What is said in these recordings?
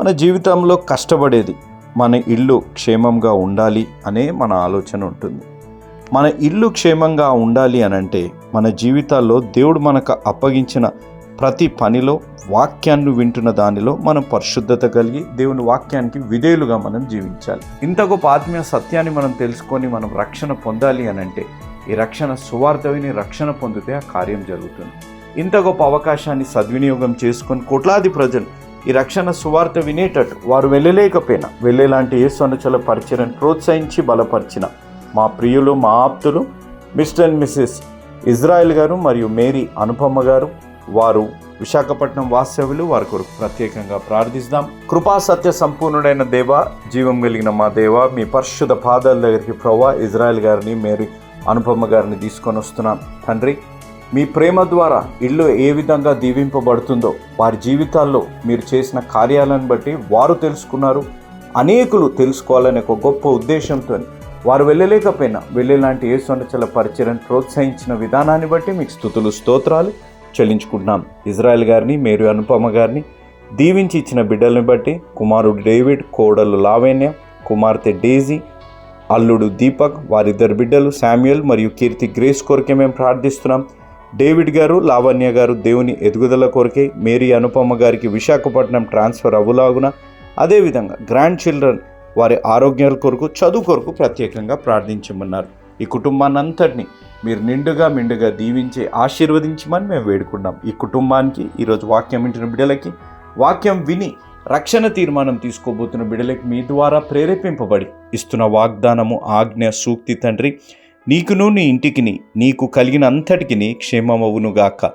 మన జీవితంలో కష్టపడేది మన ఇల్లు క్షేమంగా ఉండాలి అనే మన ఆలోచన ఉంటుంది. మన ఇల్లు క్షేమంగా ఉండాలి అని అంటే మన జీవితాల్లో దేవుడు మనకు అప్పగించిన ప్రతి పనిలో వాక్యాన్ని వింటున్న దానిలో మనం పరిశుద్ధత కలిగి దేవుని వాక్యానికి విధేయులుగా మనం జీవించాలి. ఇంత గొప్ప ఆత్మీయ సత్యాన్ని మనం తెలుసుకొని మనం రక్షణ పొందాలి అని అంటే ఈ రక్షణ సువార్త విని రక్షణ పొందితే ఆ కార్యం జరుగుతుంది. ఇంత గొప్ప అవకాశాన్ని సద్వినియోగం చేసుకొని కోట్లాది ప్రజలు ఈ రక్షణ సువార్త వినేటట్టు వారు వెళ్ళలేకపోయినా. వెళ్ళేలాంటి యేసు సొనచల పరిచయను ప్రోత్సహించి బలపరిచిన మా ప్రియులు మా ఆప్తులు మిస్టర్ అండ్ మిస్సెస్ ఇజ్రాయెల్ గారు మరియు మేరీ అనుపమ్మ గారు వారు విశాఖపట్నం వాస్తవ్యులు వారి కొరకు ప్రత్యేకంగా ప్రార్థిస్తాం. కృపా సత్య సంపూర్ణుడైన దేవ జీవం కలిగిన మా దేవ మీ పరిశుద్ధ పాదాల దగ్గరికి ప్రవ్వా ఇజ్రాయెల్ గారిని మేరీ అనుపమ్మ గారిని తీసుకొని వస్తున్నాం. తండ్రి మీ ప్రేమ ద్వారా ఇల్లు ఏ విధంగా దీవింపబడుతుందో వారి జీవితాల్లో మీరు చేసిన కార్యాలను బట్టి వారు తెలుసుకున్నారు. అనేకులు తెలుసుకోవాలనే ఒక గొప్ప ఉద్దేశంతో వారు వెళ్ళలేకపోయినా వెళ్ళేలాంటి ఏ సొండచల పరిచయను ప్రోత్సహించిన విధానాన్ని బట్టి మీకు స్థుతులు స్తోత్రాలు చెల్లించుకుంటున్నాం. ఇజ్రాయెల్ గారిని మేరు అనుపమ గారిని దీవించి ఇచ్చిన బిడ్డల్ని బట్టి కుమారుడు డేవిడ్ కోడలు లావణ్య కుమార్తె డేజీ అల్లుడు దీపక్ వారిద్దరు బిడ్డలు శామ్యుయల్ మరియు కీర్తి గ్రేస్ కొరకే మేము ప్రార్థిస్తున్నాం. డేవిడ్ గారు లావణ్య గారు దేవుని ఎదుగుదల కొరకే మేరీ అనుపమ గారికి విశాఖపట్నం ట్రాన్స్ఫర్ అవ్వలాగున అదేవిధంగా గ్రాండ్ చిల్డ్రన్ వారి ఆరోగ్యాల కొరకు చదువు కొరకు ప్రత్యేకంగా ప్రార్థించమన్నారు. ఈ కుటుంబాన్ని అంతటిని మీరు నిండుగా మిండుగా దీవించి ఆశీర్వదించమని మేము వేడుకున్నాం ఈ కుటుంబానికి ఈరోజు వాక్యం వింటున్న బిడ్డలకి వాక్యం విని రక్షణ తీర్మానం తీసుకోబోతున్న బిడ్డలకి మీ ద్వారా ప్రేరేపింపబడి ఇస్తున్న వాగ్దానము ఆజ్ఞ సూక్తి తండ్రి నీకును నీ ఇంటికిని నీకు కలిగిన అంతటికిని క్షేమమవునుగాక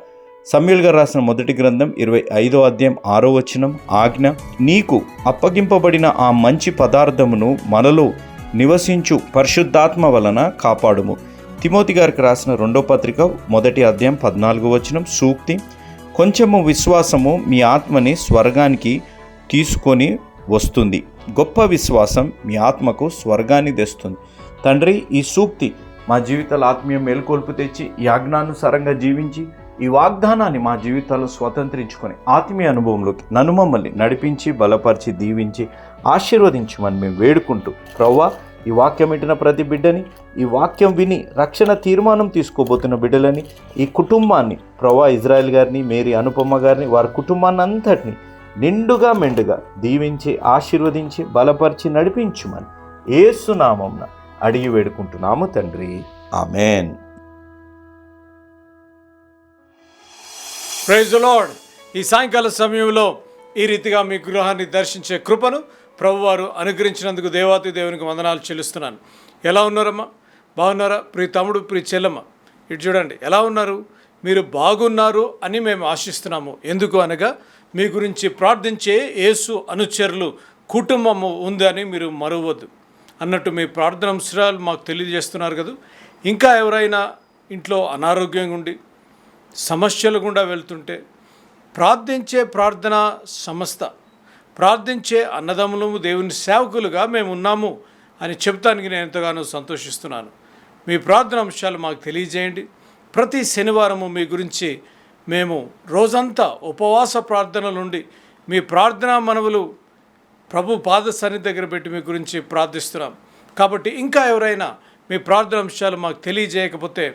గారు రాసిన మొదటి గ్రంథం ఇరవై ఐదో అధ్యాయం ఆరో వచనం ఆజ్ఞ నీకు అప్పగింపబడిన ఆ మంచి పదార్థమును మనలో నివసించు పరిశుద్ధాత్మ వలన కాపాడుము. తిమోతి గారికి రాసిన రెండో పత్రిక మొదటి అధ్యాయం పద్నాలుగో వచనం సూక్తి కొంచెము విశ్వాసము మీ ఆత్మని స్వర్గానికి తీసుకొని వస్తుంది. గొప్ప విశ్వాసం మీ ఆత్మకు స్వర్గాన్ని తెస్తుంది. తండ్రి ఈ సూక్తి మా జీవితాల ఆత్మీయ మేల్కొల్పు తెచ్చి యాజ్ఞానుసారంగా జీవించి ఈ వాగ్దానాన్ని మా జీవితాల్లో స్వతంత్రించుకొని ఆత్మీయ అనుభవంలోకి నన్ను మమ్మల్ని నడిపించి బలపరిచి దీవించి ఆశీర్వదించమని మేము వేడుకుంటూ ప్రవ్వా ఈ వాక్యం వింటున్న ప్రతి బిడ్డని ఈ వాక్యం విని రక్షణ తీర్మానం తీసుకోబోతున్న బిడ్డలని ఈ కుటుంబాన్ని ప్రవా ఇజ్రాయెల్ గారిని మేరీ అనుపమ గారిని వారి కుటుంబాన్ని అంతటిని నిండుగా మెండుగా దీవించి ఆశీర్వదించి బలపరిచి నడిపించుమని ఏసునామంన అడిగి వేడుకుంటున్నాము తండ్రి. ఆమెన్. ప్రైజ్ లార్డ్ ఈ సాయంకాల సమయంలో ఈ రీతిగా మీ గృహాన్ని దర్శించే కృపను ప్రభువారు అనుగ్రహించినందుకు దేవాతి దేవునికి వందనాలు చెల్లిస్తున్నాను. ఎలా ఉన్నారమ్మా? బాగున్నారా? ప్రియ తమ్ముడు ప్రియ చెల్లమ్మ? ఇటు చూడండి ఎలా ఉన్నారు? మీరు బాగున్నారు అని మేము ఆశిస్తున్నాము. ఎందుకు అనగా మీ గురించి ప్రార్థించే యేసు అనుచరులు కుటుంబము ఉందని మీరు మరవద్దు. అన్నట్టు మీ ప్రార్థన అంశాలు మాకు తెలియజేస్తున్నారు కదా. ఇంకా ఎవరైనా ఇంట్లో అనారోగ్యంగా ఉండి సమస్యలు గుండా వెళ్తుంటే ప్రార్థించే ప్రార్థన సంస్థ ప్రార్థించే అన్నదమ్ములము దేవుని సేవకులుగా మేము ఉన్నాము అని చెప్తానికి నేను ఎంతగానో సంతోషిస్తున్నాను. మీ ప్రార్థన అంశాలు మాకు తెలియజేయండి. ప్రతి శనివారము మీ గురించి మేము రోజంతా ఉపవాస ప్రార్థనలుండి మీ ప్రార్థనా మనవులు ప్రభు పాద సన్నిధి దగ్గర పెట్టి మీ గురించి ప్రార్థిస్తున్నాం. కాబట్టి ఇంకా ఎవరైనా మీ ప్రార్థన అంశాలు మాకు తెలియజేయకపోతే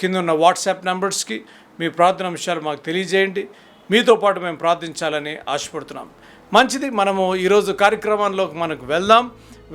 కింద ఉన్న వాట్సాప్ నెంబర్స్కి మీ ప్రార్థన అంశాలు మాకు తెలియజేయండి. మీతో పాటు మేము ప్రార్థించాలని ఆశపడుతున్నాం. మంచిది మనము ఈరోజు కార్యక్రమంలోకి మనకు వెళ్దాం.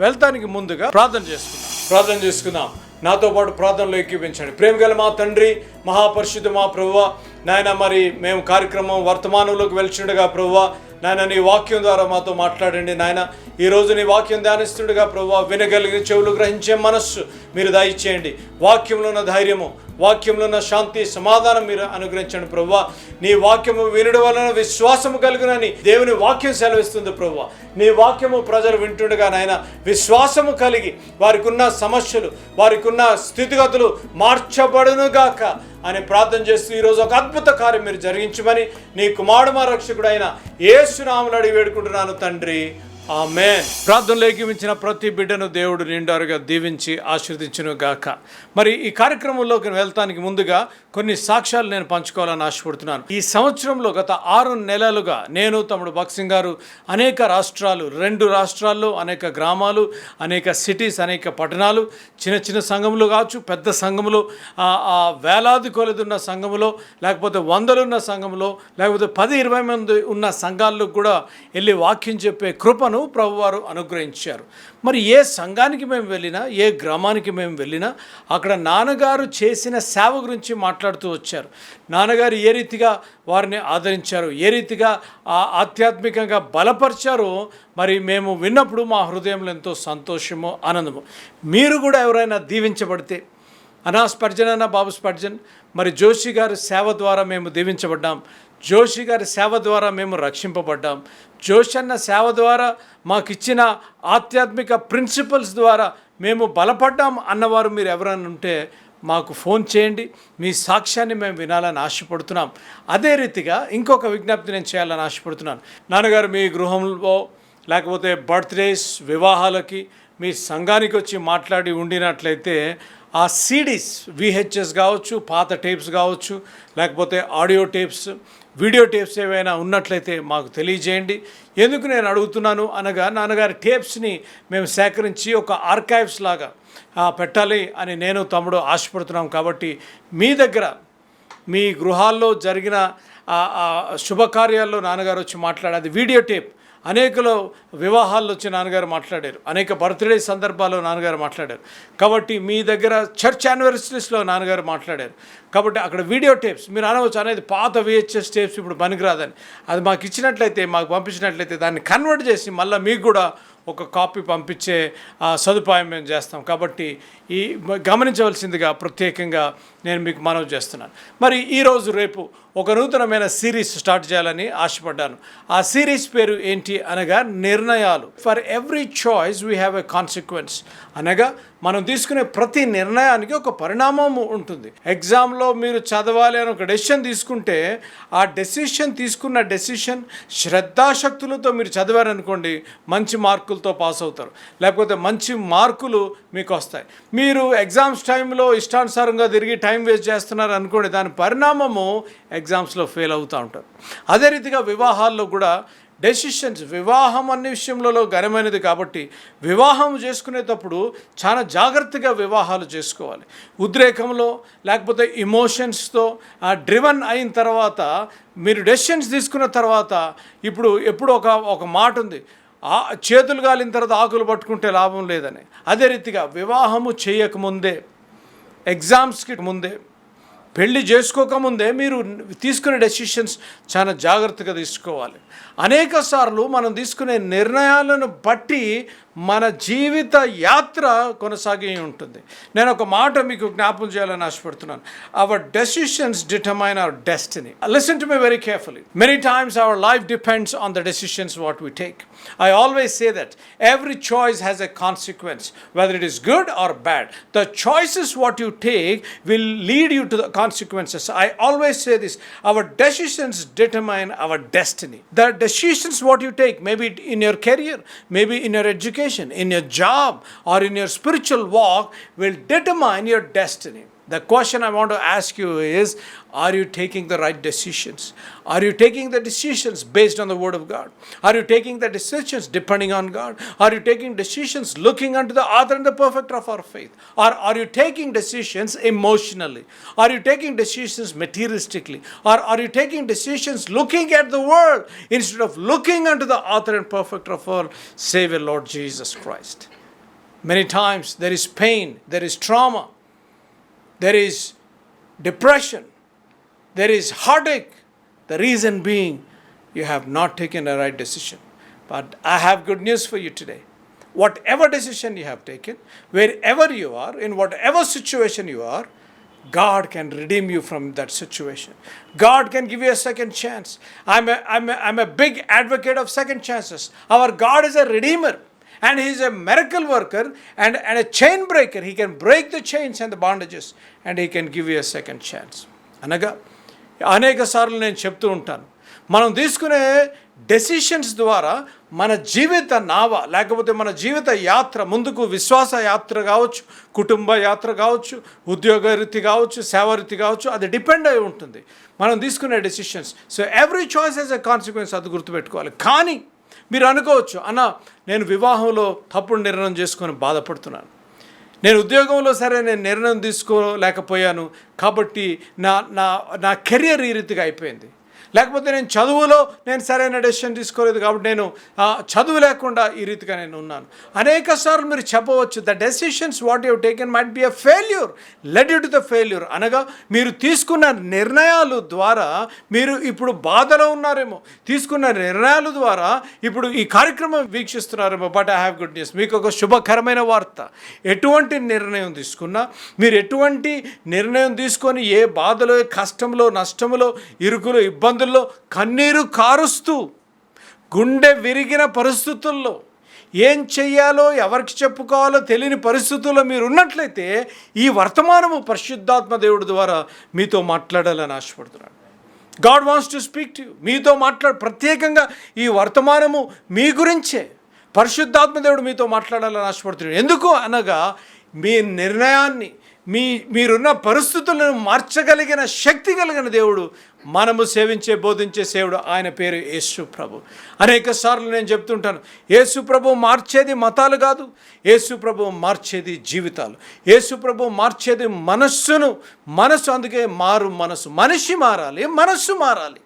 వెళ్తానికి ముందుగా ప్రార్థన చేసుకుందాం. ప్రార్థన చేసుకుందాం. నాతో పాటు ప్రార్థనలో ఎక్కిపించండి ప్రేమ గల మా తండ్రి మహాపరిశుద్ధ మా ప్రభువ నాయన మరి మేము కార్యక్రమం వర్తమానంలోకి వెళ్తుండగా ప్రభువ నాయన నీ వాక్యం ద్వారా మాతో మాట్లాడండి నాయన. ఈ నీ వాక్యం ధ్యానిస్తుడుగా ప్రభు వినగలిగిన చెవులు గ్రహించే మనస్సు మీరు దయచేయండి. వాక్యంలో ఉన్న ధైర్యము వాక్యంలో ఉన్న శాంతి సమాధానం మీరు అనుగ్రహించండి ప్రభు నీ వాక్యము వినడం వలన విశ్వాసము కలుగునని దేవుని వాక్యం సెలవిస్తుంది ప్రభు నీ వాక్యము ప్రజలు వింటుండగా నాయన విశ్వాసము కలిగి వారికి ఉన్న సమస్యలు వారికి ఉన్న స్థితిగతులు మార్చబడునుగాక అని ప్రార్థన చేస్తూ ఈరోజు ఒక అద్భుత కార్యం మీరు జరిగించమని నీ కుమారుడు మా రక్షకుడు ఏసునామని అడిగి వేడుకుంటున్నాను తండ్రి. ఆమె ప్రార్థనలో ప్రతి బిడ్డను దేవుడు నిండారుగా దీవించి ఆశీర్దించును గాక మరి ఈ కార్యక్రమంలోకి వెళ్తానికి ముందుగా కొన్ని సాక్ష్యాలు నేను పంచుకోవాలని ఆశపడుతున్నాను. ఈ సంవత్సరంలో గత ఆరు నెలలుగా నేను తమ్ముడు బక్సింగ్ గారు అనేక రాష్ట్రాలు రెండు రాష్ట్రాల్లో అనేక గ్రామాలు అనేక సిటీస్ అనేక పట్టణాలు చిన్న చిన్న సంఘములు కావచ్చు పెద్ద సంఘములు ఆ వేలాది కొలదున్న సంఘములో లేకపోతే వందలున్న సంఘములో లేకపోతే పది ఇరవై మంది ఉన్న సంఘాల్లో కూడా వెళ్ళి వాక్యం చెప్పే కృపను ప్రభువారు అనుగ్రహించారు. మరి ఏ సంఘానికి మేము వెళ్ళినా ఏ గ్రామానికి మేము వెళ్ళినా అక్కడ నాన్నగారు చేసిన సేవ గురించి మాట్లాడుతూ వచ్చారు. నాన్నగారు ఏ రీతిగా వారిని ఆదరించారు ఏ రీతిగా ఆ ఆధ్యాత్మికంగా బలపరిచారో మరి మేము విన్నప్పుడు మా హృదయంలో ఎంతో సంతోషము ఆనందము. మీరు కూడా ఎవరైనా దీవించబడితే అనా స్పర్జన్ అన్న బాబు స్పర్జన్ మరి జోషి గారి సేవ ద్వారా మేము దీవించబడ్డాం. జోషి గారి సేవ ద్వారా మేము రక్షింపబడ్డాం. జోషన్న సేవ ద్వారా మాకు ఇచ్చిన ఆధ్యాత్మిక ప్రిన్సిపల్స్ ద్వారా మేము బలపడ్డాం అన్నవారు మీరు ఎవరైనా ఉంటే మాకు ఫోన్ చేయండి. మీ సాక్ష్యాన్ని మేము వినాలని ఆశపడుతున్నాం. అదే రీతిగా ఇంకొక విజ్ఞప్తి నేను చేయాలని ఆశపడుతున్నాను. నాన్నగారు మీ గృహంలో లేకపోతే బర్త్డేస్ వివాహాలకి మీ సంఘానికి వచ్చి మాట్లాడి ఉండినట్లయితే ఆ సీడీస్ విహెచ్ఎస్ కావచ్చు పాత టేప్స్ కావచ్చు లేకపోతే ఆడియో టేప్స్ వీడియో టేప్స్ ఏవైనా ఉన్నట్లయితే మాకు తెలియజేయండి. ఎందుకు నేను అడుగుతున్నాను అనగా నాన్నగారి టేప్స్ని మేము సేకరించి ఒక ఆర్కైవ్స్ లాగా పెట్టాలి అని నేను తమ్ముడు ఆశపడుతున్నాం కాబట్టి మీ దగ్గర మీ గృహాల్లో జరిగిన శుభకార్యాల్లో నాన్నగారు వచ్చి మాట్లాడేది వీడియో టేప్ అనేకలో వివాహాల్లో వచ్చి నాన్నగారు మాట్లాడారు. అనేక బర్త్డే సందర్భాల్లో నాన్నగారు మాట్లాడారు. కాబట్టి మీ దగ్గర చర్చ్ యానివర్సరీస్లో నాన్నగారు మాట్లాడారు. కాబట్టి అక్కడ వీడియో టేప్స్ మీరు అనవచ్చు అనేది పాత విహెచ్ఎస్ టేప్స్ ఇప్పుడు పనికిరాదని. అది మాకు ఇచ్చినట్లయితే మాకు పంపించినట్లయితే దాన్ని కన్వర్ట్ చేసి మళ్ళీ మీకు కూడా ఒక కాపీ పంపించే సదుపాయం మేము చేస్తాం. కాబట్టి ఈ గమనించవలసిందిగా ప్రత్యేకంగా నేను మీకు మనవి చేస్తున్నాను. మరి ఈరోజు రేపు ఒక నూతనమైన సిరీస్ స్టార్ట్ చేయాలని ఆశపడ్డాను. ఆ సిరీస్ పేరు ఏంటి అనగా నిర్ణయాలు. For every choice we have a consequence అనగా మనం తీసుకునే ప్రతి నిర్ణయానికి ఒక పరిణామం ఉంటుంది. ఎగ్జామ్లో మీరు చదవాలి అని ఒక డెసిషన్ తీసుకుంటే ఆ డెసిషన్ తీసుకున్న డెసిషన్ శ్రద్ధాశక్తులతో మీరు చదివారనుకోండి మంచి మార్కులతో పాస్ అవుతారు. లేకపోతే మంచి మార్కులు మీకు వస్తాయి. మీరు ఎగ్జామ్స్ టైంలో ఇష్టానుసారంగా తిరిగి టైం టైం వేస్ట్ చేస్తున్నారు అనుకోండి దాని పరిణామము ఎగ్జామ్స్లో ఫెయిల్ అవుతూ ఉంటారు అదే రీతిగా వివాహాల్లో కూడా డెసిషన్స్ వివాహం అనే విషయంలో ఘనమైనది కాబట్టి వివాహం చేసుకునేటప్పుడు చాలా జాగ్రత్తగా వివాహాలు చేసుకోవాలి. ఉద్రేకంలో లేకపోతే ఇమోషన్స్తో డ్రివన్ అయిన తర్వాత మీరు డెసిషన్స్ తీసుకున్న తర్వాత ఇప్పుడు ఎప్పుడు ఒక ఒక మాట ఉంది. ఆ చేతులు గాలిన తర్వాత ఆకులు పట్టుకుంటే లాభం లేదని. అదే రీతిగా వివాహము చేయకముందే ఎగ్జామ్స్కి ముందే పెళ్ళి చేసుకోకముందే మీరు తీసుకునే డెసిషన్స్ చాలా జాగ్రత్తగా తీసుకోవాలి. అనేక సార్లు మనం తీసుకునే నిర్ణయాలను బట్టి మన జీవిత యాత్ర కొనసాగి ఉంటుంది. నేను ఒక మాట మీకు జ్ఞాపం చేయాలని ఆశపడుతున్నాను. Our decisions determine our destiny listen to me very carefully many times our life depends on the decisions what we take I always say that every choice has a consequence, whether it is good or bad. The choices what you take will lead you to the consequences. I always say this our decisions determine our destiny. The decisions what you take, maybe in your career, maybe in your education, in your job, or in your spiritual walk, will determine your destiny. The question I want to ask you is Are you taking the right decisions? Are you taking the decisions based on the Word of God? Are you taking the decisions depending on God? Are you taking decisions looking unto the author and the perfecter of our faith? Or are you taking decisions emotionally? Are you taking decisions materialistically? Or are you taking decisions looking at the world instead of looking unto the author and perfecter of our Savior, Lord Jesus Christ? Many times there is pain, there is trauma, there is depression, there is heartache. The reason being you have not taken a right decision. But I have good news for you today. Whatever decision you have taken, wherever you are, in whatever situation you are, God can redeem you from that situation. God can give you a second chance. I'm a, I'm a, I'm a big advocate of second chances. Our God is a redeemer and He is a miracle worker and, and a chain breaker. He can break the chains and the bondages and He can give you a second chance. అనగా అనేక సార్లు నేను చెప్తూ ఉంటాను మనం తీసుకునే decisions ద్వారా మన జీవిత నావ లేకపోతే మన జీవిత యాత్ర ముందుకు విశ్వాస యాత్ర కావచ్చు కుటుంబ యాత్ర కావచ్చు ఉద్యోగ రీతి కావచ్చు సేవారీతి కావచ్చు అది డిపెండ్ అయి ఉంటుంది మనం తీసుకునే decisions so every choice has a consequence అది గుర్తుపెట్టుకోవాలి కానీ మీరు అనుకోవచ్చు అన్న నేను వివాహంలో తప్పుడు నిర్ణయం చేసుకొని బాధపడుతున్నాను. నేను ఉద్యోగంలో సరే నేను నిర్ణయం తీసుకోలేకపోయాను కాబట్టి నా నా నా కెరియర్ ఈ రీతిగా అయిపోయింది. లేకపోతే నేను చదువులో నేను సరైన డెసిషన్ తీసుకోలేదు కాబట్టి నేను చదువు లేకుండా ఈ రీతిగా నేను ఉన్నాను. అనేక సార్లు మీరు చెప్పవచ్చు the decisions what you taken might be a failure led you to the failure అనగా మీరు తీసుకున్న నిర్ణయాలు ద్వారా మీరు ఇప్పుడు బాధలో ఉన్నారేమో. తీసుకున్న నిర్ణయాల ద్వారా ఇప్పుడు ఈ కార్యక్రమం వీక్షిస్తున్నారేమో. But I have good news మీకు ఒక శుభకరమైన వార్త. ఎటువంటి నిర్ణయం తీసుకున్నా మీరు ఎటువంటి నిర్ణయం తీసుకొని ఏ బాధలో కష్టంలో నష్టంలో ఇరుకులో ఇబ్బందుల్లో కన్నీరు కారుస్తూ గుండె విరిగిన పరిస్థితుల్లో ఏం చెయ్యాలో ఎవరికి చెప్పుకోవాలో తెలియని పరిస్థితుల్లో మీరు ఉన్నట్లయితే ఈ వర్తమానము పరిశుద్ధాత్మ దేవుడి ద్వారా మీతో మాట్లాడాలని ఆశపడుతున్నాడు God wants to speak to మీతో మాట్లాడు ప్రత్యేకంగా ఈ వర్తమానము మీ గురించే పరిశుద్ధాత్మ దేవుడు మీతో మాట్లాడాలని ఆశపడుతున్నాడు ఎందుకు అనగా మీ నిర్ణయాన్ని మీ మీరున్న పరిస్థితులను మార్చగలిగిన శక్తి కలిగిన దేవుడు మనము సేవించే బోధించే సేవుడు ఆయన పేరు యేసు ప్రభు. అనేక సార్లు నేను చెప్తుంటాను యేసు ప్రభు మార్చేది మతాలు కాదు యేసు ప్రభు మార్చేది జీవితాలు. యేసు ప్రభు మార్చేది మనస్సును మనస్సు అందుకే మారు మనసు మనిషి మారాలి మనస్సు మారాలి.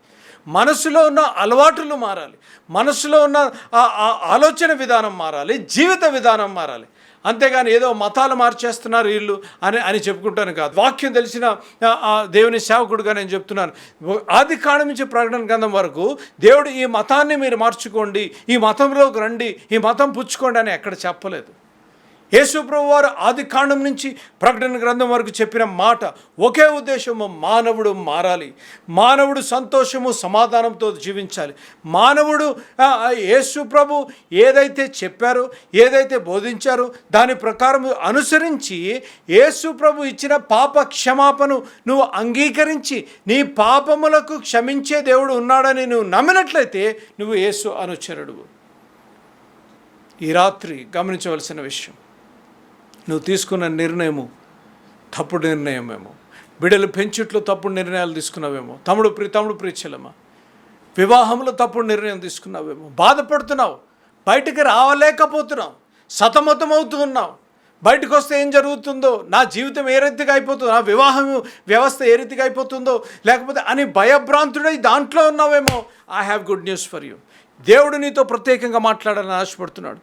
మనసులో ఉన్న అలవాట్లు మారాలి. మనసులో ఉన్న ఆ- ఆలోచన విధానం మారాలి. జీవిత విధానం మారాలి. అంతేగాని ఏదో మతాలు మార్చేస్తున్నారు వీళ్ళు అని అని చెప్పుకుంటాను కాదు. వాక్యం తెలిసిన ఆ, దేవుని సేవకుడుగా నేను చెప్తున్నాను. ఆది కాలం నుంచి ప్రకటన గ్రంథం వరకు దేవుడు ఈ మతాన్ని మీరు మార్చుకోండి ఈ మతంలోకి రండి ఈ మతం పుచ్చుకోండి అని ఎక్కడ చెప్పలేదు. యేసుప్రభు వారు ఆది కాండం నుంచి ప్రకటన గ్రంథం వరకు చెప్పిన మాట ఒకే ఉద్దేశము మానవుడు మారాలి. మానవుడు సంతోషము సమాధానంతో జీవించాలి. మానవుడు యేసుప్రభు ఏదైతే చెప్పారో ఏదైతే బోధించారో దాని ప్రకారం అనుసరించి యేసుప్రభు ఇచ్చిన పాప క్షమాపను నువ్వు అంగీకరించి నీ పాపములకు క్షమించే దేవుడు ఉన్నాడని నువ్వు నమ్మినట్లయితే నువ్వు యేసు అనుచరుడు ఈ రాత్రి గమనించవలసిన విషయం నువ్వు తీసుకున్న నిర్ణయము తప్పుడు నిర్ణయమేమో. బిడ్డలు పెంచుట్లో తప్పుడు నిర్ణయాలు తీసుకున్నావేమో. తమ్ముడు ప్రి తమ్ముడు ప్రీచలమా? వివాహంలో తప్పుడు నిర్ణయం తీసుకున్నావేమో. బాధపడుతున్నావు. బయటికి రావలేకపోతున్నావు. సతమతం అవుతూ ఉన్నావు. బయటకు వస్తే ఏం జరుగుతుందో? నా జీవితం ఏ రీతిగా అయిపోతుందో? నా వివాహం వ్యవస్థ ఏ రీతిగా అయిపోతుందో? లేకపోతే అని భయభ్రాంతుడై దాంట్లో ఉన్నావేమో? I have good news for you దేవుడు నీతో ప్రత్యేకంగా మాట్లాడాలని ఆశపడుతున్నాడు.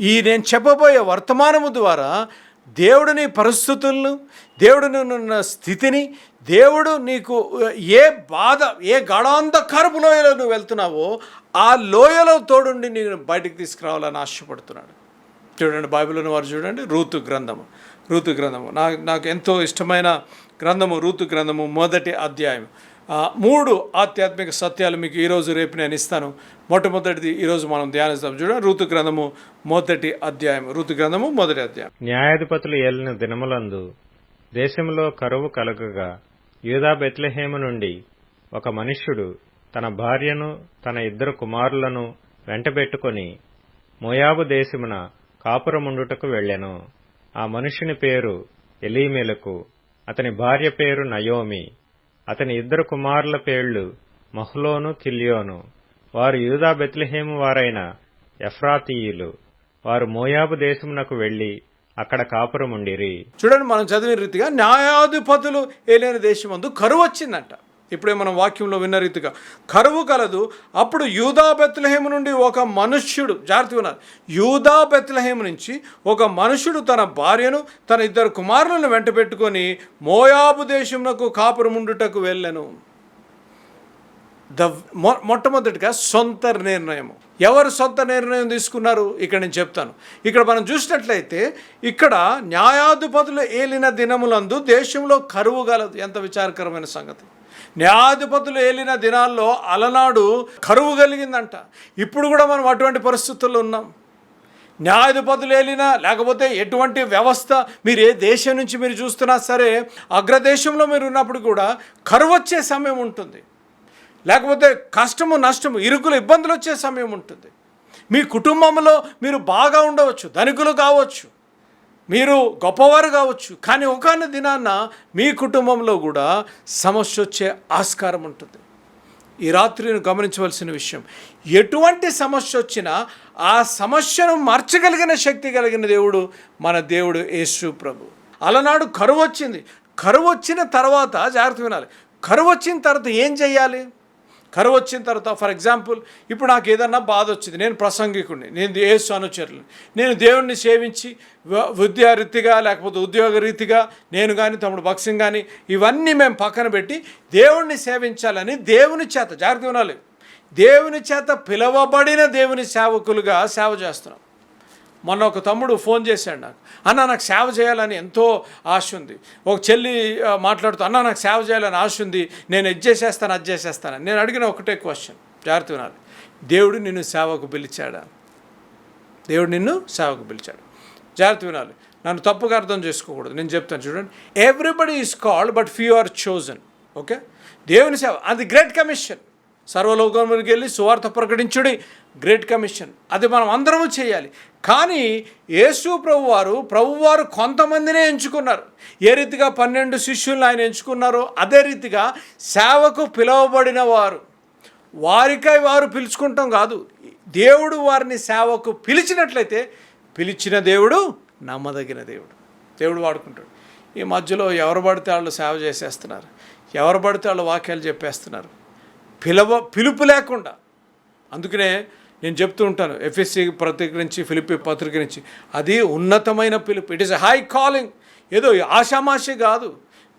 ఈ నేను చెప్పబోయే వర్తమానము ద్వారా దేవుడిని పరిస్థితులను దేవుడిని ఉన్న స్థితిని దేవుడు నీకు ఏ బాధ ఏ గాఢాంధకారపు లోయలో నువ్వు వెళ్తున్నావో ఆ లోయలో తోడుండి నేను బయటికి తీసుకురావాలని ఆశపడుతున్నాడు. చూడండి బైబిల్ని వారు చూడండి రూతు గ్రంథము రూతు గ్రంథము. నాకు నాకు ఎంతో ఇష్టమైన గ్రంథము రూతు గ్రంథము మొదటి అధ్యాయం మూడు ఆధ్యాత్మిక సత్యాలు మీకు ఈరోజు రేపు నేను ఇస్తాను. మొట్టమొదటిది ఈరోజు మనం ధ్యానిస్తాం. చూడండి ఋతు గ్రంథము మొదటి అధ్యాయం. ఋతు గ్రంథము మొదటి అధ్యాయం. న్యాయాధిపతులు ఏలిన దినములందు దేశంలో కరువు కలగగా యూదా బెత్లహేమ నుండి ఒక మనుష్యుడు తన భార్యను తన ఇద్దరు కుమారులను వెంటబెట్టుకొని మోయాబు దేశమున కాపురముండుటకు వెళ్ళెను. ఆ మనుష్యుని పేరు ఎలీమెలకు అతని భార్య పేరు నయోమి అతని ఇద్దరు కుమారుల పేర్లు మహ్లోను కిల్యోను. వారు యూదా బెత్లెహేము వారైన ఎఫ్రాతీయులు. వారు మోయాబు దేశమునకు వెళ్ళి అక్కడ కాపురముండిరి. చూడండి మనం చదివిన రీతిగా న్యాయాధిపతులు ఏలేని దేశమందు కరువు వచ్చిందంట ఇప్పుడే మనం వాక్యంలో విన్న రీతిగా. కరువు కలదు. అప్పుడు యూదా బెత్లహేము నుండి ఒక మనుష్యుడు జాగ్రత్తగా ఉన్నారు యూదా బెత్లహేము నుంచి ఒక మనుష్యుడు తన భార్యను తన ఇద్దరు కుమారులను వెంట పెట్టుకొని మోయాబు దేశమునకు కాపురముండుటకు వెళ్ళెను. ద మొ- మొట్టమొదటిగా సొంత నిర్ణయం ఎవరు సొంత నిర్ణయం తీసుకున్నారు? ఇక్కడ నేను చెప్తాను. ఇక్కడ మనం చూసినట్లయితే ఇక్కడ న్యాయాధిపతులు ఏలిన దినములందు దేశంలో కరువు గలదు ఎంత విచారకరమైన సంగతి. న్యాయాధిపతులు ఏలిన దినాల్లో అలనాడు కరువు కలిగిందంట. ఇప్పుడు కూడా మనం అటువంటి పరిస్థితుల్లో ఉన్నాం. న్యాయాధిపతులు ఏలినా లేకపోతే ఎటువంటి వ్యవస్థ మీరు ఏ దేశం నుంచి మీరు చూస్తున్నా సరే అగ్రదేశంలో మీరు ఉన్నప్పుడు కూడా కరువు వచ్చే సమయం ఉంటుంది. లేకపోతే కష్టము నష్టము ఇరుకులు ఇబ్బందులు వచ్చే సమయం ఉంటుంది. మీ కుటుంబంలో మీరు బాగా ఉండవచ్చు ధనికులు కావచ్చు. మీరు గొప్పవారు కావచ్చు కానీ ఒకనొక దినాన్న మీ కుటుంబంలో కూడా సమస్య వచ్చే ఆస్కారం ఉంటుంది. ఈ రాత్రిని గమనించవలసిన విషయం ఎటువంటి సమస్య వచ్చినా ఆ సమస్యను మార్చగలిగిన శక్తి కలిగిన దేవుడు మన దేవుడు యేసు ప్రభు. అలనాడు కరువు వచ్చింది. కరువు వచ్చిన తర్వాత జాగ్రత్త వినాలి. కరువు వచ్చిన తర్వాత ఏం చేయాలి? కరువు వచ్చిన తర్వాత ఫర్ ఎగ్జాంపుల్ ఇప్పుడు నాకు ఏదన్నా బాధ వచ్చింది నేను ప్రసంగికుడిని నేను ఏసు అనుచరులు నేను దేవుణ్ణి సేవించి విద్యా రీతిగా లేకపోతే ఉద్యోగ రీతిగా నేను కానీ తమ్ముడు భక్సింగ్ కానీ ఇవన్నీ మేము పక్కన పెట్టి దేవుణ్ణి సేవించాలని దేవుని చేత జాగ్రత్త ఉండాలి. దేవుని చేత పిలవబడిన దేవుని సేవకులుగా సేవ చేస్తున్నాం. మొన్న ఒక తమ్ముడు ఫోన్ చేశాడు నాకు. అన్న నాకు సేవ చేయాలని ఎంతో ఆశ ఉంది. ఒక చెల్లి మాట్లాడుతూ అన్న నాకు సేవ చేయాలని ఆశ ఉంది. నేను ఇది చేసేస్తాను అది చేసేస్తాను. నేను అడిగిన ఒకటే క్వశ్చన్. జాగ్రత్త వినాలి. దేవుడు నిన్ను సేవకు పిలిచాడా? దేవుడు నిన్ను సేవకు పిలిచాడు. జాగ్రత్త వినాలి. నన్ను తప్పుగా అర్థం చేసుకోకూడదు. నేను చెప్తాను చూడండి. Everybody is called but few are chosen okay? దేవుని సేవ అది గ్రేట్ కమిషన్ సర్వలోకంలోకి వెళ్ళి సువార్త ప్రకటించుడి. Great commission. అది మనం అందరము చేయాలి. కానీ యేసు ప్రభువారు ప్రభువారు కొంతమందినే ఎంచుకున్నారు. ఏ రీతిగా పన్నెండు శిష్యులను ఆయన ఎంచుకున్నారో అదే రీతిగా సేవకు పిలువబడిన వారు. వారికై వారు పిలుచుకుంటాం కాదు. దేవుడు వారిని సేవకు పిలిచినట్లయితే పిలిచిన దేవుడు నమ్మదగిన దేవుడు. దేవుడు వాడుకుంటాడు. ఈ మధ్యలో ఎవరు పడితే వాళ్ళు సేవ చేసేస్తున్నారు. ఎవరు పడితే వాళ్ళు వాక్యాలు చెప్పేస్తున్నారు. పిలవ పిలుపు లేకుండా. అందుకనే నేను చెప్తూ ఉంటాను ఎఫ్ఎస్సి పత్రిక నుంచి ఫిలిపి పత్రిక నుంచి అది ఉన్నతమైన పిలుపు. ఇట్ ఈస్ హై కాలింగ్ ఏదో ఆషామాషి కాదు.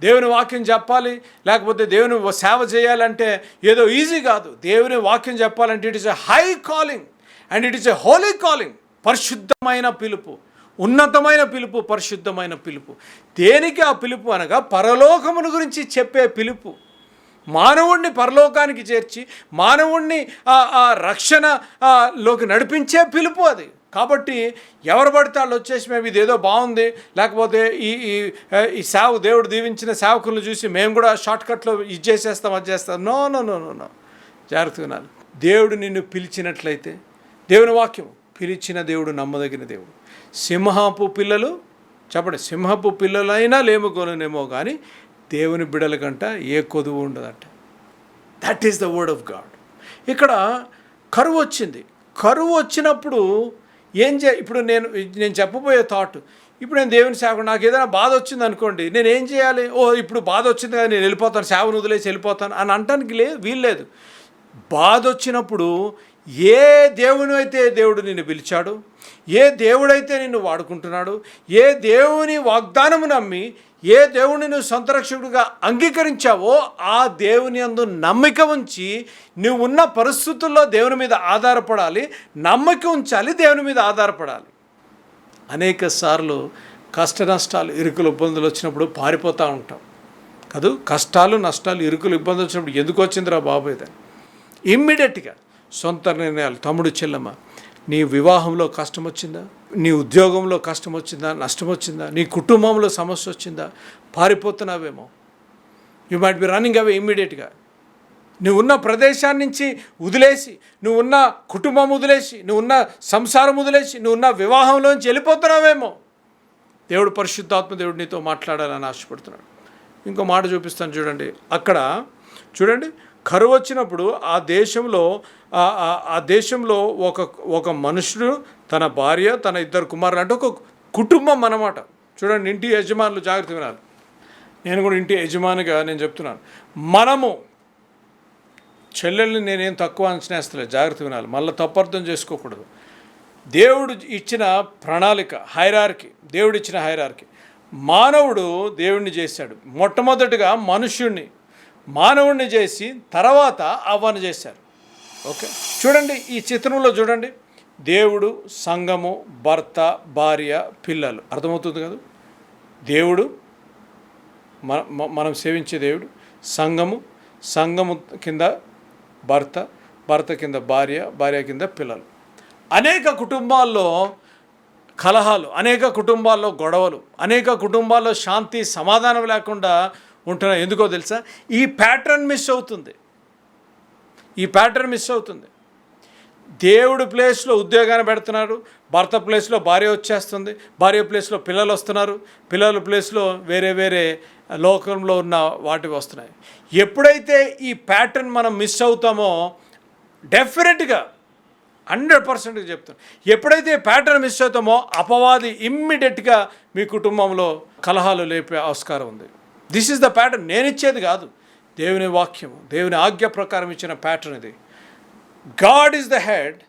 దేవుని వాక్యం చెప్పాలి లేకపోతే దేవుని సేవ చేయాలంటే ఏదో ఈజీ కాదు. దేవుని వాక్యం చెప్పాలంటే it is a high calling and it is a holy calling పరిశుద్ధమైన పిలుపు ఉన్నతమైన పిలుపు పరిశుద్ధమైన పిలుపు. దేనికి ఆ పిలుపు అనగా పరలోకమును గురించి చెప్పే పిలుపు. మానవుణ్ణి పరలోకానికి చేర్చి మానవుణ్ణి ఆ రక్షణ లోకి నడిపించే పిలుపు అది. కాబట్టి ఎవరు పడితే వాళ్ళు వచ్చేసి మేము ఇదేదో బాగుంది లేకపోతే ఈ ఈ ఈ సేవ దేవుడు దీవించిన సేవకులను చూసి మేము కూడా షార్ట్ కట్లో ఇది చేసేస్తాం అది చేస్తాం. No no no no no. జాగ్రత్తగా దేవుడు నిన్ను పిలిచినట్లయితే దేవుని వాక్యం పిలిచిన దేవుడు నమ్మదగిన దేవుడు. సింహపు పిల్లలు చెప్పండి సింహపు పిల్లలైనా లేముకోలేనేమో కానీ దేవుని బిడల కంట ఏ కొదువు ఉండదట. That is the word of God ఇక్కడ కరువు వచ్చింది. కరువు వచ్చినప్పుడు ఏం చే ఇప్పుడు నేను నేను చెప్పబోయే థాట్ ఇప్పుడు నేను దేవుని సేవకు నాకు ఏదైనా బాధ వచ్చింది అనుకోండి నేను ఏం చేయాలి? ఓ ఇప్పుడు బాధ వచ్చింది కదా నేను వెళ్ళిపోతాను సేవను వదిలేసి వెళ్ళిపోతాను అని అనటానికి లేదు. వీల్లేదు బాధ వచ్చినప్పుడు ఏ దేవుని అయితే దేవుడు నిన్ను పిలిచాడు ఏ దేవుడైతే నిన్ను వాడుకుంటున్నాడు ఏ దేవుని వాగ్దానము నమ్మి ఏ దేవుని నువ్వు సొంత రక్షకుడిగా అంగీకరించావో ఆ దేవుని అందు నమ్మిక ఉంచి నువ్వు ఉన్న పరిస్థితుల్లో దేవుని మీద ఆధారపడాలి నమ్మక ఉంచాలి దేవుని మీద ఆధారపడాలి. అనేక సార్లు కష్ట నష్టాలు ఇరుకులు ఇబ్బందులు వచ్చినప్పుడు పారిపోతూ ఉంటాం. కాదు కష్టాలు నష్టాలు ఇరుకులు ఇబ్బందులు వచ్చినప్పుడు ఎందుకు వచ్చిందిరా బాబు ఇదని ఇమ్మీడియట్గా సొంత నిర్ణయాలు తమ్ముడు చెల్లమ్మ నీ వివాహంలో కష్టం వచ్చిందా? నీ ఉద్యోగంలో కష్టం వచ్చిందా నష్టం వచ్చిందా నీ కుటుంబంలో సమస్య వచ్చిందా పారిపోతున్నావేమో. You might be running away ఇమ్మీడియట్గా నువ్వు ఉన్న ప్రదేశాన్ని నుంచి వదిలేసి నువ్వు ఉన్న కుటుంబం వదిలేసి నువ్వు ఉన్న సంసారం వదిలేసి నువ్వు ఉన్న వివాహంలోంచి వెళ్ళిపోతున్నావేమో. దేవుడు పరిశుద్ధాత్మ దేవుడు నీతో మాట్లాడాలని ఆశపడుతున్నాడు. ఇంకో మాట చూపిస్తాను చూడండి. అక్కడ చూడండి కరువు వచ్చినప్పుడు ఆ దేశంలో ఆ- దేశంలో ఒక ఒక మనుషుడు తన భార్య తన ఇద్దరు కుమారులు అంటే ఒక కుటుంబం అన్నమాట. చూడండి ఇంటి యజమానులు జాగ్రత్త వినాలి. నేను కూడా ఇంటి యజమానిగా నేను చెప్తున్నాను. మనము చెల్లెల్ని నేనేం తక్కువ అంచనేస్తలేదు జాగ్రత్త వినాలి. మళ్ళీ తప్పర్థం చేసుకోకూడదు. దేవుడు ఇచ్చిన ప్రణాళిక హైరార్కి దేవుడు ఇచ్చిన హైరార్కి. మానవుడు దేవుడిని చేశాడు. మొట్టమొదటిగా మనుష్యుణ్ణి. మానవుణ్ణి చేసి తర్వాత అవ్వను చేశారు. ఓకే? చూడండి ఈ చిత్రంలో చూడండి. దేవుడు సంఘము భర్త భార్య పిల్లలు. అర్థమవుతుంది కదా? దేవుడు మన మనం సేవించే దేవుడు సంఘము సంఘము కింద భర్త భర్త కింద భార్య భార్య కింద పిల్లలు. అనేక కుటుంబాల్లో కలహాలు అనేక కుటుంబాల్లో గొడవలు అనేక కుటుంబాల్లో శాంతి సమాధానం లేకుండా ఉంటున్నాం ఎందుకో తెలుసా? ఈ ప్యాటర్న్ మిస్ అవుతుంది. ఈ ప్యాటర్న్ మిస్ అవుతుంది. దేవుడు ప్లేస్లో ఉద్యోగాన్ని పెడుతున్నారు. భర్త ప్లేస్లో భార్య వచ్చేస్తుంది. భార్య ప్లేస్లో పిల్లలు వస్తున్నారు. పిల్లల ప్లేస్లో వేరే వేరే లోకంలో ఉన్న వాటివి వస్తున్నాయి. ఎప్పుడైతే ఈ ప్యాటర్న్ మనం మిస్ అవుతామో డెఫినెట్గా హండ్రెడ్ పర్సెంట్గా చెప్తాను ఎప్పుడైతే ప్యాటర్న్ మిస్ అవుతామో అపవాది ఇమ్మీడియట్గా మీ కుటుంబంలో కలహాలు లేపే ఆస్కారం ఉంది. దిస్ ఈస్ ద ప్యాటర్న్ నేను ఇచ్చేది కాదు. దేవుని వాక్యం దేవుని ఆజ్ఞ ప్రకారం ఇచ్చిన ప్యాటర్న్ ఇది. God is the head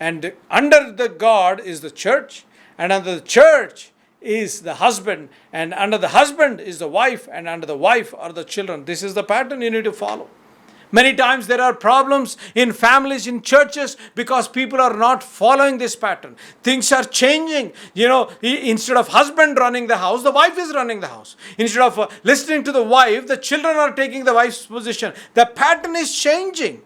and under the God is the church and under the church is the husband and under the husband is the wife and under the wife are the children this is the pattern you need follow Many times there are problems in families, in churches, because people are not following this pattern. Things are changing. You know, instead of husband running the house, the wife is running the house. Instead of uh, listening to the wife, the children are taking the wife's position. The pattern is changing.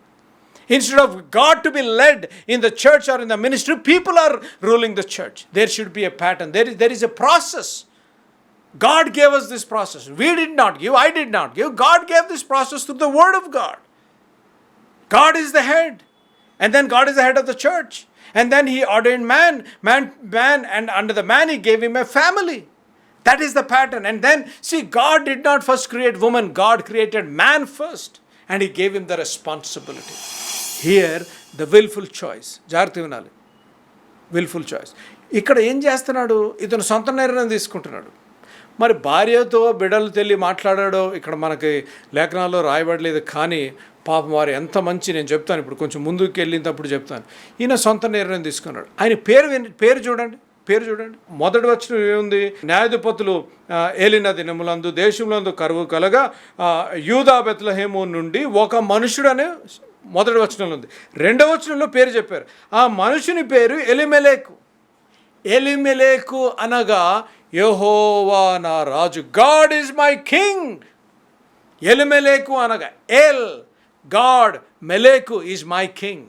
Instead of God to be led in the church or in the ministry, people are ruling the church. There should be a pattern. There is, there is a process. God gave us this process. We did not give, I did not give. God gave this process through the Word of God. God is the head. And then God is the head of the church. And then He ordained man, man, man, and under the man He gave him a family. That is the pattern. And then, see, God did not first create woman, God created man first. And He gave him the responsibility. Here, the willful choice. జాగ్రత్త వినాలి wilful choice ఇక్కడ ఏం చేస్తున్నాడు ఇతను సొంత నిర్ణయం తీసుకుంటున్నాడు మరి భార్యతో బిడ్డలు తెలియ మాట్లాడాడో ఇక్కడ మనకి లేఖనాల్లో రాయబడలేదు కానీ పాపం వారు ఎంత మంచి నేను చెప్తాను ఇప్పుడు కొంచెం ముందుకు వెళ్ళినప్పుడు చెప్తాను. ఈయన సొంత నిర్ణయం తీసుకున్నాడు. ఆయన పేరు పేరు చూడండి పేరు చూడండి. మొదటి వచ్చిన ఏముంది? న్యాయాధిపతులు ఏలిన దినములందు దేశములందు కరువు కలగా యూదా బెత్లహేము నుండి ఒక మనుషుడు అనే మొదటి వచనంలో ఉంది. రెండవ వచనంలో పేరు చెప్పారు. ఆ మనుషుని పేరు ఎలిమెలేకు. ఎలిమెలేకు అనగా యహోవా నా రాజు. God is my king. Elimelech అనగా El. God melech is my king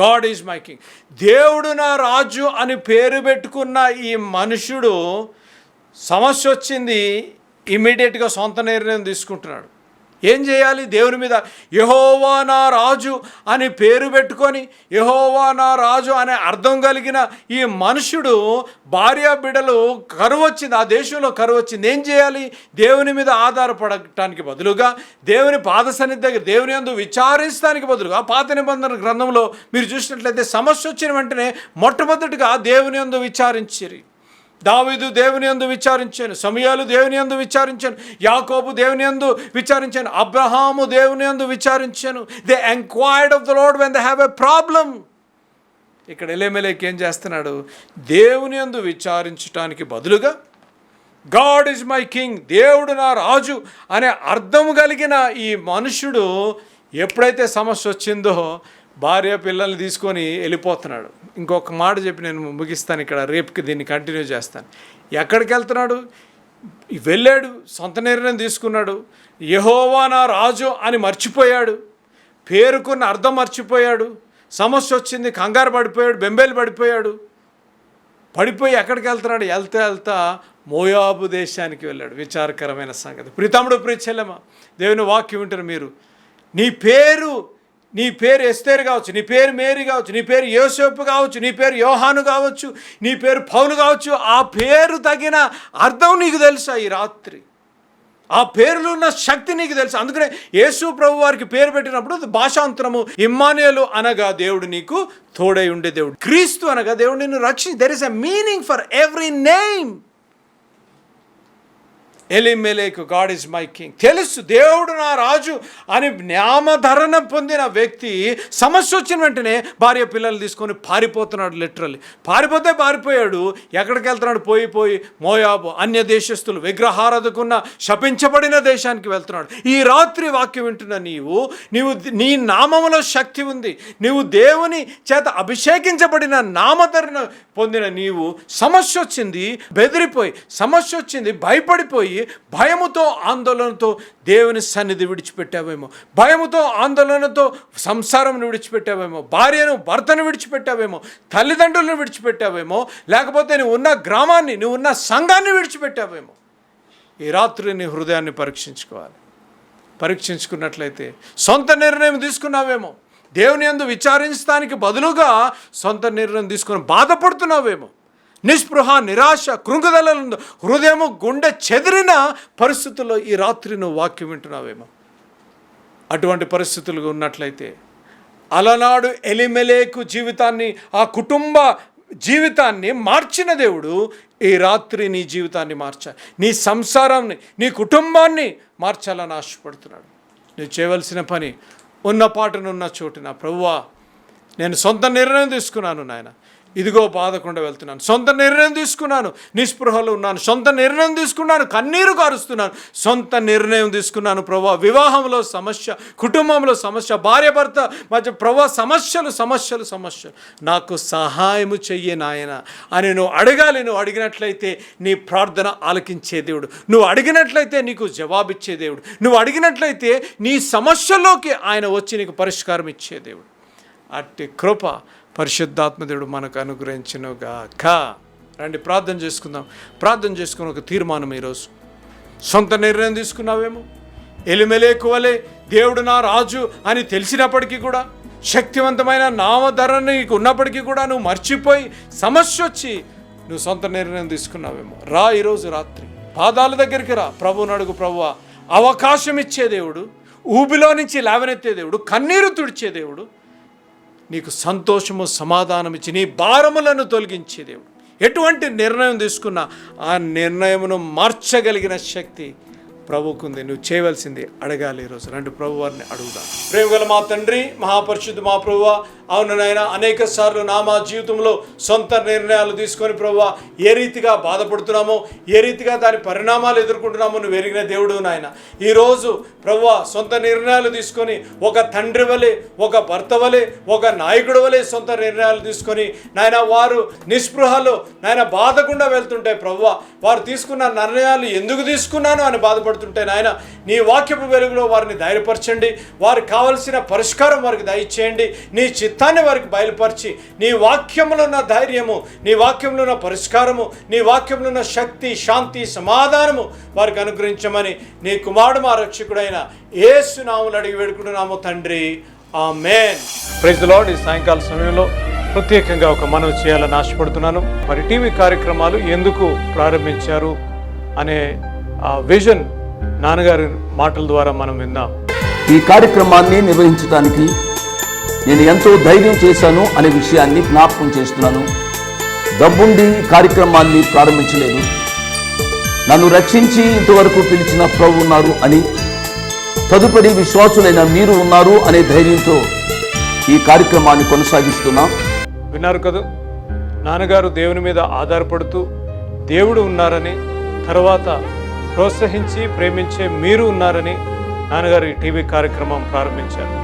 God is my king దేవుడు నా రాజు అని పేరు పెట్టుకున్న ఈ మనుషుడు సమస్య వచ్చింది ఇమీడియట్గా సొంత నిర్ణయం తీసుకుంటున్నాడు. ఏం చేయాలి? దేవుని మీద యహోవా నా రాజు అని పేరు పెట్టుకొని యహోవా నా రాజు అనే అర్థం కలిగిన ఈ మనుషుడు భార్య బిడలు కరువు వచ్చింది ఆ దేశంలో కరువు వచ్చింది ఏం చేయాలి? దేవుని మీద ఆధారపడటానికి బదులుగా దేవుని పాద సన్నిధి దగ్గర దేవుని యందు విచారించడానికి బదులుగా పాత నిబంధన గ్రంథంలో మీరు చూసినట్లయితే సమస్య వచ్చిన వెంటనే మొట్టమొదటిగా దేవుని యందు విచారించిరి. దావీదు దేవుని యందు విచారించాను సమయాలు దేవుని యందు విచారించాను యాకోబు దేవుని యందు విచారించాను అబ్రహాము దేవుని యందు విచారించాను. They enquired of the lord when they have a problem ఇక్కడ ఎలేమెలేకి ఏం చేస్తున్నాడు? దేవుని యందు విచారించటానికి బదులుగా గాడ్ ఈజ్ మై కింగ్ దేవుడు నా రాజు అనే అర్థం కలిగిన ఈ మనుషుడు ఎప్పుడైతే సమస్య వచ్చిందో భార్య పిల్లల్ని తీసుకొని వెళ్ళిపోతున్నాడు. ఇంకొక మాట చెప్పి నేను ముగిస్తాను ఇక్కడ రేపుకి దీన్ని కంటిన్యూ చేస్తాను. ఎక్కడికి వెళ్తున్నాడు? వెళ్ళాడు సొంత నిర్ణయం తీసుకున్నాడు. యహోవా నా రాజు అని మర్చిపోయాడు. పేరుకున్న అర్థం మర్చిపోయాడు. సమస్య వచ్చింది కంగారు పడిపోయాడు బెంబేలు పడిపోయాడు. పడిపోయి ఎక్కడికి వెళ్తున్నాడు? వెళ్తా వెళ్తా మోయాబు దేశానికి వెళ్ళాడు. విచారకరమైన సంగతి. ప్రీతముడు ప్రీచెల్లమ్మ దేవుని వాక్యం వింటారు మీరు నీ పేరు నీ పేరు ఎస్తేరు కావచ్చు నీ పేరు మేరీ కావచ్చు నీ పేరు యోసేపు కావచ్చు నీ పేరు యోహాను కావచ్చు నీ పేరు పౌలు కావచ్చు ఆ పేరు తగిన అర్థం నీకు తెలుసా ఈ రాత్రి? ఆ పేరులో ఉన్న శక్తి నీకు తెలుసు? అందుకనే యేసు ప్రభు వారికి పేరు పెట్టినప్పుడు భాషాంతరము. ఇమ్మానుయేలు అనగా దేవుడు నీకు తోడై ఉండే దేవుడు. క్రీస్తు అనగా దేవుడు నిన్ను రక్షి there is a meaning for every name Elimelech God is my king తెలుసు దేవుడు నా రాజు అని జ్ఞామధరణ పొందిన వ్యక్తి సమస్య వచ్చిన వెంటనే భార్య పిల్లలు తీసుకొని పారిపోతున్నాడు లిటరల్లీ పారిపోతే పారిపోయాడు ఎక్కడికి వెళ్తున్నాడు? పోయి పోయి మోయాబు అన్య దేశస్తులు విగ్రహారాధకున్న శపించబడిన దేశానికి వెళ్తున్నాడు. ఈ రాత్రి వాక్యం వింటున్న నీవు నీవు నీ నామములో శక్తి ఉంది. నీవు దేవుని చేత అభిషేకించబడిన నామధరణ పొందిన నీవు సమస్య వచ్చింది బెదిరిపోయి సమస్య వచ్చింది భయపడిపోయి భయముతో ఆందోళనతో దేవుని సన్నిధి విడిచిపెట్టావేమో. భయముతో ఆందోళనతో సంసారం విడిచిపెట్టావేమో. భార్యను భర్తను విడిచిపెట్టావేమో. తల్లిదండ్రులను విడిచిపెట్టావేమో. లేకపోతే నువ్వు ఉన్న గ్రామాన్ని నువ్వు ఉన్న సంఘాన్ని విడిచిపెట్టావేమో. ఈ రాత్రి నీ హృదయాన్ని పరీక్షించుకోవాలి. పరీక్షించుకున్నట్లయితే సొంత నిర్ణయం తీసుకున్నావేమో. దేవుని యందు విచారించడానికి బదులుగా సొంత నిర్ణయం తీసుకుని బాధపడుతున్నావేమో. నిస్పృహ నిరాశ కృంగుదల హృదయము గుండె చెదిరిన పరిస్థితుల్లో ఈ రాత్రి నువ్వు వాక్యం వింటున్నావేమో. అటువంటి పరిస్థితులు ఉన్నట్లయితే అలనాడు ఎలిమెలేకు జీవితాన్ని ఆ కుటుంబ జీవితాన్ని మార్చిన దేవుడు ఈ రాత్రి నీ జీవితాన్ని మార్చాలి. నీ సంసారాన్ని నీ కుటుంబాన్ని మార్చాలని ఆశపడుతున్నాడు. నువ్వు చేయవలసిన పని ఉన్న పాటనున్న చోటు నా ప్రభువా నేను సొంత నిర్ణయం తీసుకున్నాను నాయన. ఇదిగో బాధకుండా వెళ్తున్నాను. సొంత నిర్ణయం తీసుకున్నాను. నిస్పృహలో ఉన్నాను. సొంత నిర్ణయం తీసుకున్నాను. కన్నీరు కారుస్తున్నాను. సొంత నిర్ణయం తీసుకున్నాను. ప్రభా వివాహంలో సమస్య కుటుంబంలో సమస్య భార్య భర్త మధ్య ప్రభా సమస్యలు సమస్యలు సమస్యలు. నాకు సహాయము చెయ్యి నాయన అని నువ్వు అడగాలి. నువ్వు అడిగినట్లయితే నీ ప్రార్థన ఆలకించే దేవుడు. నువ్వు అడిగినట్లయితే నీకు జవాబిచ్చే దేవుడు. నువ్వు అడిగినట్లయితే నీ సమస్యలోకి ఆయన వచ్చి నీకు పరిష్కారం ఇచ్చే దేవుడు. అట్టి కృప పరిశుద్ధాత్మదేవుడు మనకు అనుగ్రహించినగాక. రండి ప్రార్థన చేసుకుందాం. ప్రార్థన చేసుకుని ఒక తీర్మానం ఈరోజు. సొంత నిర్ణయం తీసుకున్నావేమో? ఎలిమెలేకువలే దేవుడు నా రాజు అని తెలిసినప్పటికీ కూడా శక్తివంతమైన నామధర నీకు ఉన్నప్పటికీ కూడా నువ్వు మర్చిపోయి సమస్య వచ్చి నువ్వు సొంత నిర్ణయం తీసుకున్నావేమో. రా ఈరోజు రాత్రి. పాదాల దగ్గరికి రా. ప్రభువుని అడుగు ప్రభువా అవకాశం ఇచ్చే దేవుడు ఊబిలో నుంచి లేవనెత్తే దేవుడు కన్నీరు తుడిచే దేవుడు నీకు సంతోషము సమాధానం ఇచ్చి నీ భారములను తొలగించే దేవుడు. ఎటువంటి నిర్ణయం తీసుకున్నా ఆ నిర్ణయమును మార్చగలిగిన శక్తి ప్రభుకుంది. నువ్వు చేయవలసింది అడగాలి ఈరోజు. రెండు ప్రభు వారిని అడుగుదా. ప్రేమగల మా తండ్రి మహాపరిశుద్ధ మా ప్రభువ అవును నాయన అనేక సార్లు నా మా జీవితంలో సొంత నిర్ణయాలు తీసుకొని ప్రభావ ఏ రీతిగా బాధపడుతున్నామో ఏ రీతిగా దాని పరిణామాలు ఎదుర్కొంటున్నామో నువ్వు ఎరిగిన దేవుడు నాయన. ఈరోజు ప్రభు సొంత నిర్ణయాలు తీసుకొని ఒక తండ్రి వలె ఒక భర్త వలె ఒక నాయకుడు వలె సొంత నిర్ణయాలు తీసుకొని నాయన వారు నిస్పృహలో నాయన బాధకుండా వెళ్తుంటే ప్రభు వారు తీసుకున్న నిర్ణయాలు ఎందుకు తీసుకున్నాను అని బాధపడుతుంటే నాయన నీ వాక్యపు వెలుగులో వారిని ధైర్యపరచండి వారికి కావలసిన పరిష్కారం వారికి దయచేయండి నీ చిత్తాన్ని వారికి బయలుపరిచి నీ వాక్యంలో ఉన్న ధైర్యము నీ వాక్యంలో ఉన్న పరిష్కారము నీ వాక్యంలో ఉన్న శక్తి శాంతి సమాధానము వారికి అనుగ్రహించమని నీ కుమారుడు మా రక్షకుడైన ఏసునాములు అడిగి వేడుకుంటున్నాము తండ్రి. ఆ మేన్ ప్రైజ్ లార్డ్. ఈ సాయంకాల సమయంలో ప్రత్యేకంగా ఒక మనవి చేయాలని ఆశపడుతున్నాను. మరి టీవీ కార్యక్రమాలు ఎందుకు ప్రారంభించారు అనే ఆ విజన్ నాన్నగారి మాటల ద్వారా మనం విందాం. ఈ కార్యక్రమాన్ని నిర్వహించడానికి నేను ఎంతో ధైర్యం చేశాను అనే విషయాన్ని జ్ఞాపకం చేస్తున్నాను. డబ్బుండి కార్యక్రమాన్ని ప్రారంభించలేదు. నన్ను రక్షించి ఇంతవరకు పిలిచిన ప్రభు ఉన్నారు అని తదుపరి విశ్వాసులైన మీరు ఉన్నారు అనే ధైర్యంతో ఈ కార్యక్రమాన్ని కొనసాగిస్తున్నాం. విన్నారు కదా నాన్నగారు దేవుని మీద ఆధారపడుతూ దేవుడు ఉన్నారని తర్వాత ప్రోత్సహించి ప్రేమించే మీరు ఉన్నారని నాన్నగారు ఈ టీవీ కార్యక్రమం ప్రారంభించారు.